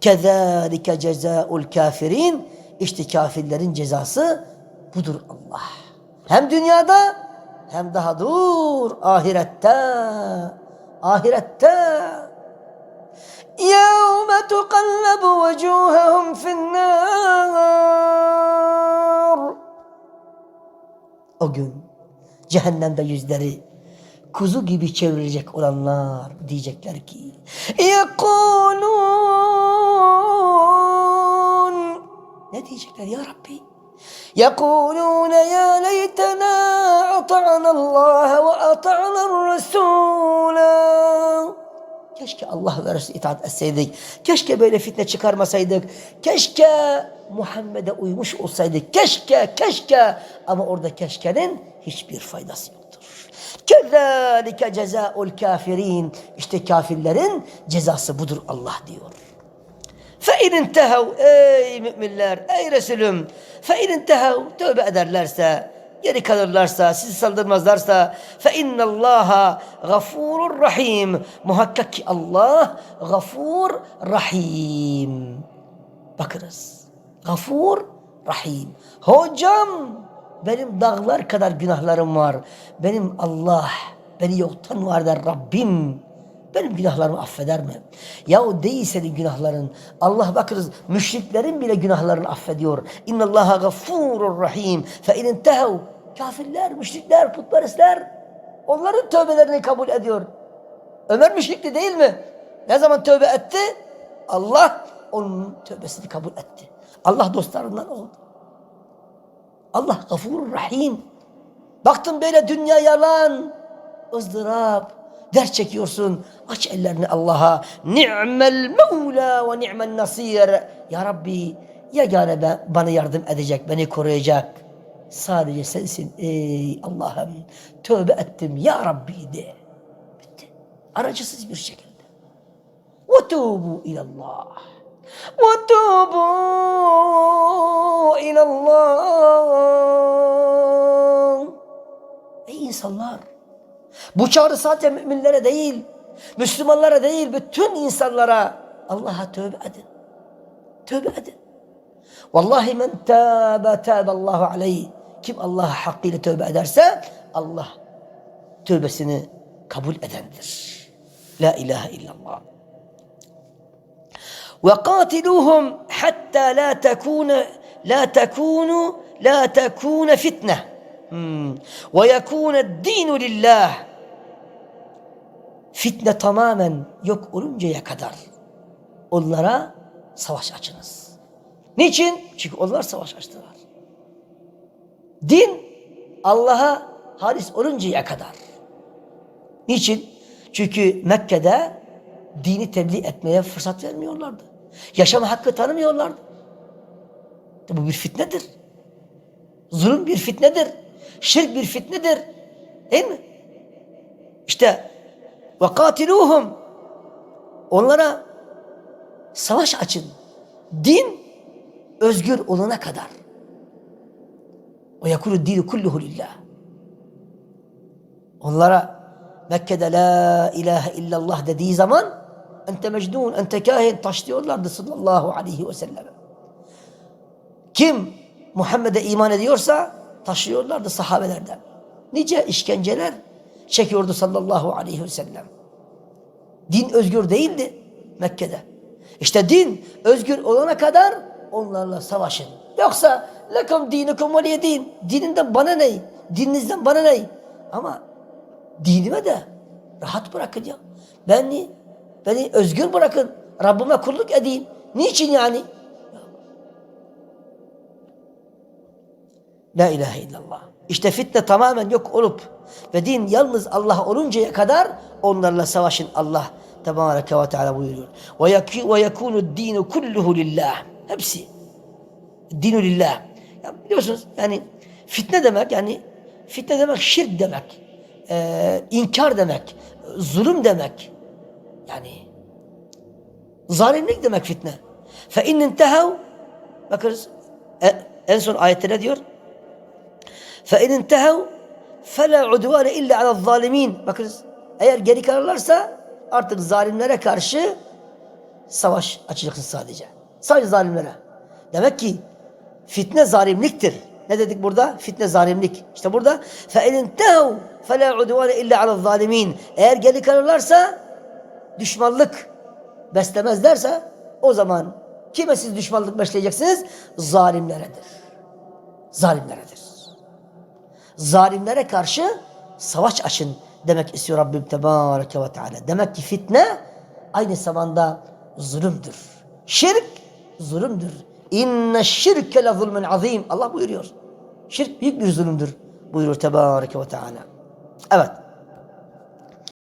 Kezalike cezaul kafirin. İşte kafirlerin cezası budur Allah. Hem dünyada hem daha dur ahirette. Ahirette. يَوْمَ تُقَلَّبُ وَجُوهَهُمْ فِي النَّارِ O gün cehennemde yüzleri kuzu gibi çevrilecek olanlar diyecekler ki يَقُولُونَ Ne diyecekler ya Rabbi? يَقُولُونَ يَا لَيْتَنَا أَطَعْنَا اللّٰهَ وَأَطَعْنَا الرَّسُولَ Keşke Allah ve Resulü itaat etseydik. Keşke böyle fitne çıkarmasaydık. Keşke Muhammed'e uymuş olsaydık. Keşke, keşke. Ama orada keşkenin hiçbir faydası yoktur. Kezalike cezaul kafirin. İşte kafirlerin cezası budur Allah diyor. فَاِنْ انْتَهَوْا Ey müminler, ey Resulüm. فَاِنْ انْتَهَوْا Tövbe ederlerse, geri kalırlarsa, sizi saldırmazlarsa فَاِنَّ اللّٰهَ غَفُورٌ rahim. Muhakkak ki Allah gafur, rahim. Bakınız. Gafur, rahim. Hocam benim dağlar kadar günahlarım var. Benim Allah beni yoktan var der Rabbim. benim günahlarımı affeder mi? Ya o değil senin günahların. Allah bakırız müşriklerin bile günahlarını affediyor. İnna Allaha gafurur rahim. Fe in kafirler, müşrikler, putperestler onların tövbelerini kabul ediyor. Ömer müşrikti değil mi? Ne zaman tövbe etti? Allah onun tövbesini kabul etti. Allah dostlarından oldu. Allah gafurur rahim. Baktın böyle dünya yalan, ızdırap, ders çekiyorsun. Aç ellerini Allah'a. Ni'mel mevla ve ni'mel nasir. Ya Rabbi yegane ben, bana yardım edecek, beni koruyacak. Sadece sensin ey Allah'ım. Tövbe ettim ya Rabbi de. Bitti. Aracısız bir şekilde. Ve tubu ilallah. Ve tubu ilallah. Ey insanlar. Bu çağrı sadece müminlere değil, Müslümanlara değil, bütün insanlara Allah'a tövbe edin. Tövbe edin. Vallahi men tâbe tâbe Allahu aleyh. Kim Allah'a hakkıyla tövbe ederse Allah tövbesini kabul edendir. La ilahe illallah. وقاتلوهم حتى لا تكون لا تكون لا تكون فتنة Hmm. ويكون الدين لله Fitne tamamen yok oluncaya kadar onlara savaş açınız. Niçin? Çünkü onlar savaş açtılar. Din Allah'a halis oluncaya kadar. Niçin? Çünkü Mekke'de dini tebliğ etmeye fırsat vermiyorlardı. Yaşama hakkı tanımıyorlardı. Bu bir fitnedir. Zulüm bir fitnedir. Şirk bir fitnedir. Değil mi? İşte ve katiluhum onlara savaş açın. Din özgür olana kadar. Ve yakulu dini kulluhu lillah. Onlara Mekke'de la ilahe illallah dediği zaman ente mecnun, ente kahin taş sallallahu aleyhi ve sellem. Kim Muhammed'e iman ediyorsa taşıyorlardı sahabelerden. Nice işkenceler çekiyordu sallallahu aleyhi ve sellem. Din özgür değildi Mekke'de. İşte din özgür olana kadar onlarla savaşın. Yoksa lekum dinukum veliye din. Dininden bana ne? Dininizden bana ne? Ama dinime de rahat bırakın ya. Beni, beni özgür bırakın. Rabbime kulluk edeyim. Niçin yani? La ilahe illallah. İşte fitne tamamen yok olup ve din yalnız Allah oluncaya kadar onlarla savaşın Allah Tebareke ve Teala buyuruyor. Ve yekunu dinu kulluhu lillah. Hepsi. Dinu lillah. Ya biliyorsunuz yani fitne demek yani fitne demek şirk demek. Ee, inkar demek. Zulüm demek. Yani zalimlik demek fitne. Fe in intehav bakınız en son ayette ne diyor? فَاِنْ اِنْتَهَوْا فَلَا عُدْوَانَ اِلَّا عَلَى الظَّالِم۪ينَ Bakınız eğer geri kalırlarsa artık zalimlere karşı savaş açacaksın sadece. Sadece zalimlere. Demek ki fitne zalimliktir. Ne dedik burada? Fitne zalimlik. İşte burada فَاِنْ اِنْتَهُوا فَلَا عُدْوَانَ اِلَّا عَلَى الظَّالِمِينَ Eğer geri kalırlarsa düşmanlık beslemezlerse o zaman kime siz düşmanlık besleyeceksiniz? Zalimleredir. Zalimleredir. Zalimlere karşı savaş açın demek istiyor Rabbim Tebareke ve Teala. Demek ki fitne aynı zamanda zulümdür. Şirk zulümdür. İnne şirke le zulmen azim. Allah buyuruyor. Şirk büyük bir zulümdür buyuruyor Tebareke ve Teala. Evet.